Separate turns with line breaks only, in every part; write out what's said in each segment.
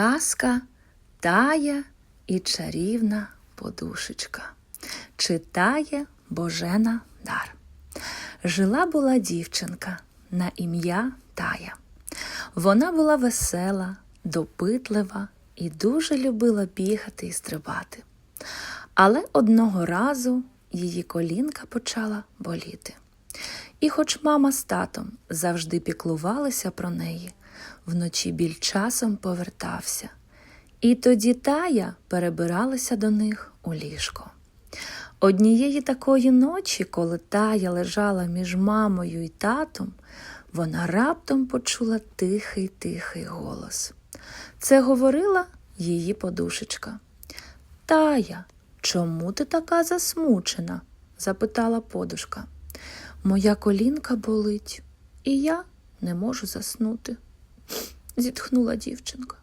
Казка тая і чарівна подушечка. Читає Божена Дар. Жила була дівчинка на ім'я Тая. Вона була весела, допитлива і дуже любила бігати і стрибати. Але одного разу її колінка почала боліти. І хоч мама з татом завжди піклувалися про неї, вночі біль часом повертався. І тоді тая перебиралася до них у ліжко. Однієї такої ночі, коли тая лежала між мамою і татом, вона раптом почула тихий тихий голос. Це говорила її подушечка. Тая, чому ти така засмучена? запитала подушка. Моя колінка болить, і я не можу заснути, зітхнула дівчинка.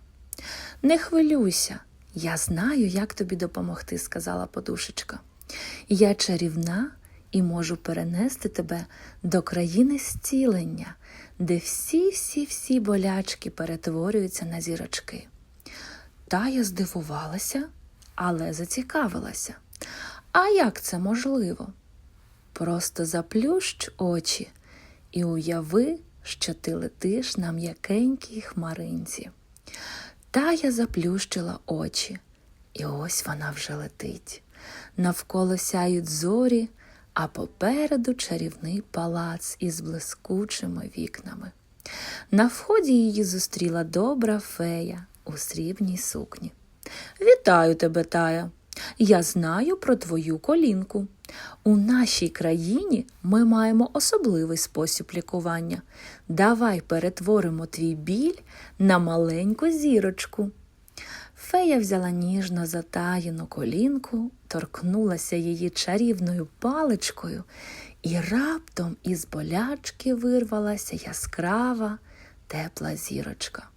Не хвилюйся, я знаю, як тобі допомогти, сказала подушечка. Я чарівна і можу перенести тебе до країни зцілення, де всі-всі-всі болячки перетворюються на зірочки. Тая здивувалася, але зацікавилася. А як це можливо? Просто заплющ очі і уяви, що ти летиш на м'якенькій хмаринці. Тая заплющила очі, і ось вона вже летить. Навколо сяють зорі, а попереду чарівний палац із блискучими вікнами. На вході її зустріла добра фея у срібній сукні. Вітаю тебе, Тая! Я знаю про твою колінку. У нашій країні ми маємо особливий спосіб лікування. Давай перетворимо твій біль на маленьку зірочку. Фея взяла ніжно затаєну колінку, торкнулася її чарівною паличкою, і раптом із болячки вирвалася яскрава, тепла зірочка.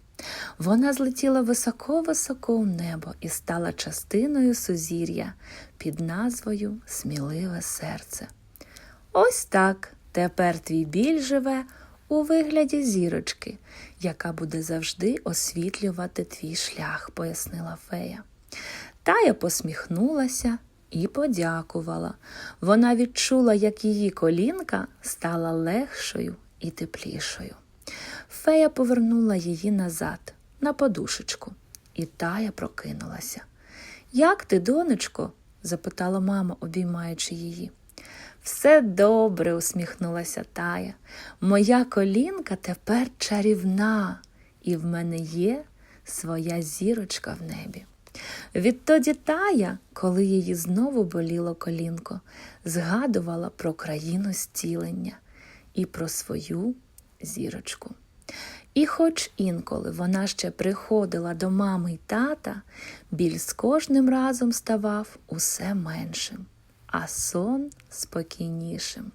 Вона злетіла високо-високо в небо і стала частиною сузір'я під назвою Сміливе серце. Ось так тепер твій біль живе у вигляді зірочки, яка буде завжди освітлювати твій шлях, пояснила фея. Тая посміхнулася і подякувала. Вона відчула, як її колінка стала легшою і теплішою. Фея повернула її назад, на подушечку, і тая прокинулася. Як ти, донечко? запитала мама, обіймаючи її. Все добре, усміхнулася тая. Моя колінка тепер чарівна, і в мене є своя зірочка в небі. Відтоді тая, коли її знову боліло колінко, згадувала про країну зцілення і про свою зірочку. І хоч інколи вона ще приходила до мами й тата, біль з кожним разом ставав усе меншим, а сон спокійнішим.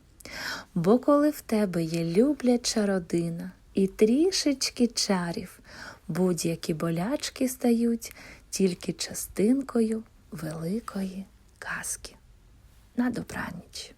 Бо коли в тебе є любляча родина і трішечки чарів, будь-які болячки стають тільки частинкою великої казки. На добраніч.